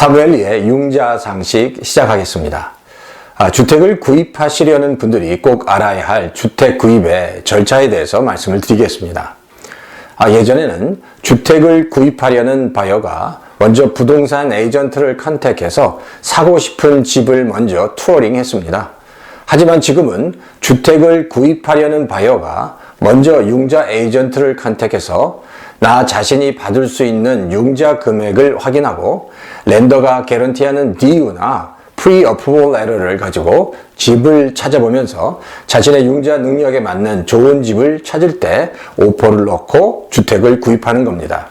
사무엘리의 융자 상식 시작하겠습니다. 아, 주택을 구입하시려는 분들이 꼭 알아야 할 주택 구입의 절차에 대해서 말씀을 드리겠습니다. 아, 예전에는 주택을 구입하려는 바이어가 먼저 부동산 에이전트를 컨택해서 사고 싶은 집을 먼저 투어링 했습니다. 하지만 지금은 주택을 구입하려는 바이어가 먼저 융자 에이전트를 컨택해서 나 자신이 받을 수 있는 융자 금액을 확인하고 랜더가 개런티하는 DU나 프리-어프로벌 레터를 가지고 집을 찾아보면서 자신의 융자 능력에 맞는 좋은 집을 찾을 때 오퍼를 넣고 주택을 구입하는 겁니다.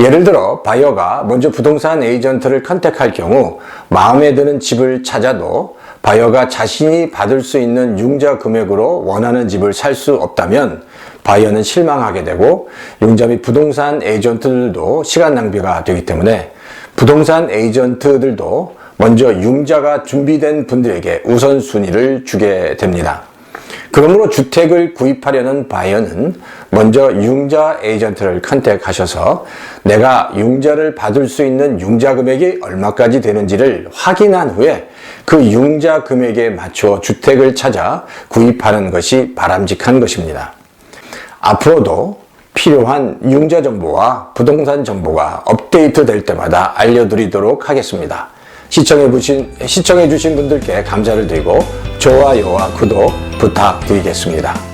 예를 들어 바이어가 먼저 부동산 에이전트를 컨택할 경우 마음에 드는 집을 찾아도 바이어가 자신이 받을 수 있는 융자 금액으로 원하는 집을 살 수 없다면 바이어는 실망하게 되고 융자 및 부동산 에이전트들도 시간 낭비가 되기 때문에 부동산 에이전트들도 먼저 융자가 준비된 분들에게 우선순위를 주게 됩니다. 그러므로 주택을 구입하려는 바이어는 먼저 융자 에이전트를 컨택하셔서 내가 융자를 받을 수 있는 융자 금액이 얼마까지 되는지를 확인한 후에 그 융자 금액에 맞춰 주택을 찾아 구입하는 것이 바람직한 것입니다. 앞으로도 필요한 융자 정보와 부동산 정보가 업데이트 될 때마다 알려드리도록 하겠습니다. 시청해주신, 시청해주신 분들께 감사를 드리고 좋아요와 구독 부탁드리겠습니다.